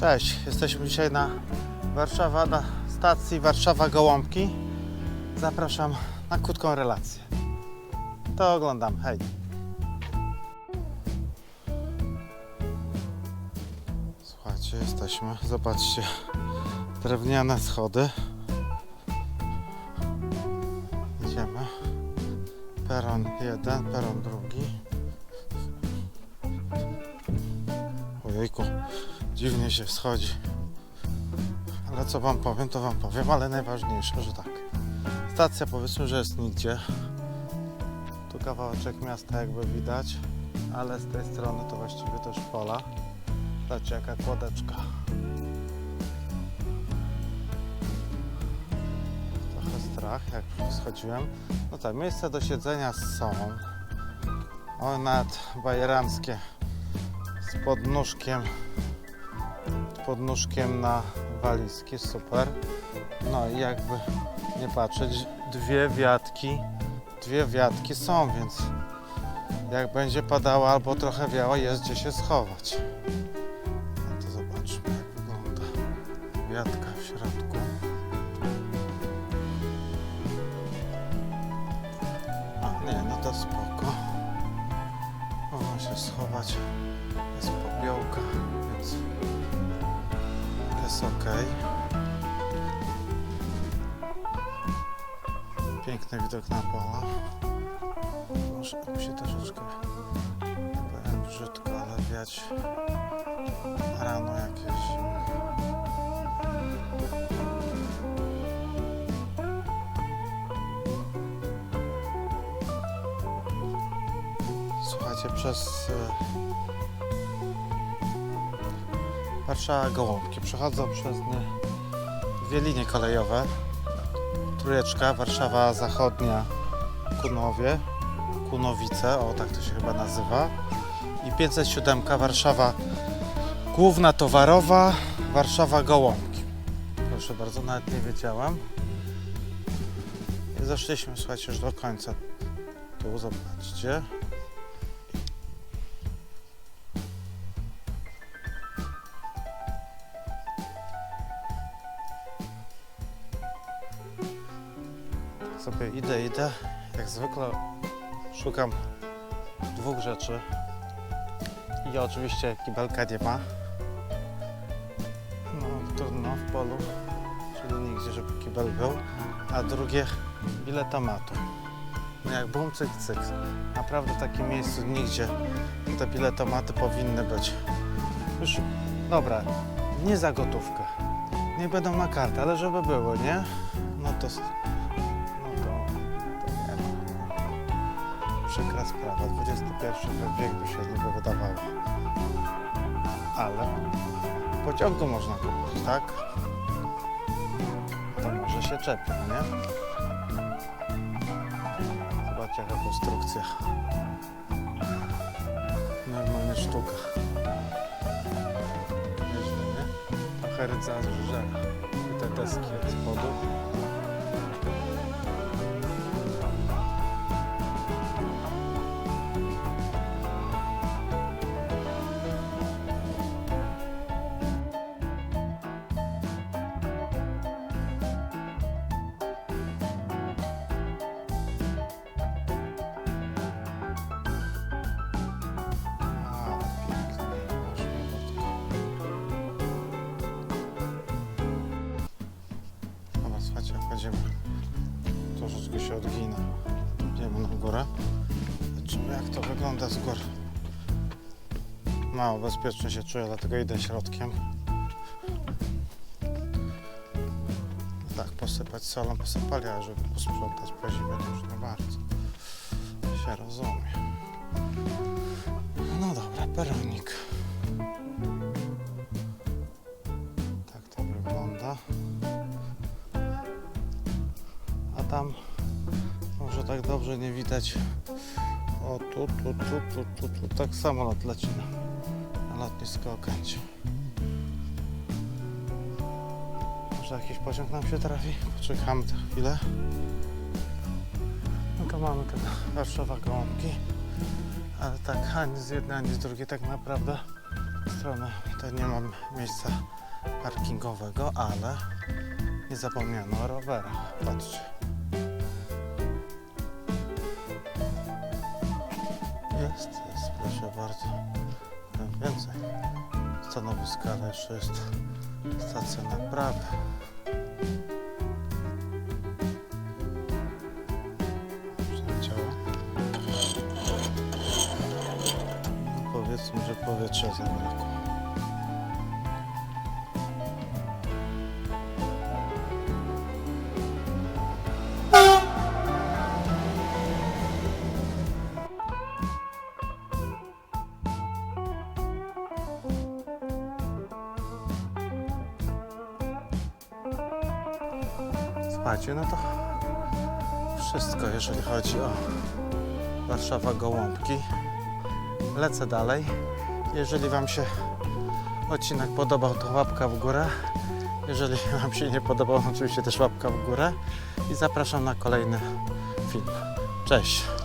Cześć, jesteśmy dzisiaj na Warszawa, na stacji Warszawa Gołąbki. Zapraszam na krótką relację. To oglądam, hej. Słuchajcie, jesteśmy, zobaczcie, drewniane schody. Idziemy. Peron jeden, peron drugi. Ojejku, dziwnie się schodzi. Ale co wam powiem, to wam powiem, ale najważniejsze, że tak. Stacja powiedzmy, że jest nigdzie. Tu kawałeczek miasta jakby widać, ale z tej strony to właściwie też pola. Zobaczcie jaka kładeczka. Trochę strach, jak schodziłem. No tak, miejsca do siedzenia są. O, nawet bajeranckie z podnóżkiem podnóżkiem na walizki, super. No i jakby nie patrzeć, dwie wiatki, dwie wiatki są, więc jak będzie padało albo trochę wiało, jest gdzie się schować. No to zobaczmy jak wygląda wiatka w środku. Ok. Piękny widok na pola. Może musi troszeczkę, nie powiem brzydko, ale wiać rano jakieś. Słuchajcie, przez e, Warszawa Gołąbki przechodzą przez dwie linie kolejowe. Trójeczka, Warszawa Zachodnia, Kunowie, Kunowice, o tak to się chyba nazywa. I 507 Warszawa Główna Towarowa, Warszawa Gołąbki. Proszę bardzo, nawet nie wiedziałem. I zeszliśmy, słuchajcie, już do końca. Tu zobaczcie. Idę, idę. Jak zwykle szukam dwóch rzeczy. I oczywiście kibelka nie ma. No trudno w polu, czyli nigdzie, żeby kibel był. A drugie biletomatu. No jak bum, cyk, cyk. Naprawdę w takim miejscu nigdzie te biletomaty powinny być. Już, dobra, nie za gotówkę. Nie będą na kartę, ale żeby były, nie? No to Przykra sprawa. XXI wiek by się niby wydawało. Ale pociągu można kupić, tak? To może się czepią, nie? Zobaczcie jaka konstrukcja. Normalnie sztuka. Nieźle, nie? Trochę rdza żera. I te deski od spodu. Słuchajcie, wchodzimy. Troszeczkę się odgina. Idziemy na górę. Zobaczymy jak to wygląda z góry. Mało bezpiecznie się czuję, dlatego idę środkiem. Tak, posypać solą posypali, ale żeby posprzątać po zimie to już nie bardzo. Się rozumie. No dobra, peronik. Tam może tak dobrze nie widać. O tu, tu, tu, tu, tu, tu. Tak samolot leci na, na lotnisko Okęcie. Może jakiś pociąg nam się trafi? Poczekamy za chwilę. No mamy tego Warszawa Gołąbki. Ale tak ani z jednej, ani z drugiej tak naprawdę stronę to nie mam miejsca parkingowego, ale nie zapomniano o rowerach. Patrzcie. Jest, jest, proszę bardzo. Więcej. Stanowiska, ale jeszcze jest stacja naprawy. No powiedzmy, że powietrza zabrakło. Słuchajcie, no to wszystko, jeżeli chodzi o Warszawa Gołąbki. Lecę dalej. Jeżeli Wam się odcinek podobał, to łapka w górę. Jeżeli Wam się nie podobał, oczywiście też łapka w górę. I zapraszam na kolejny film. Cześć!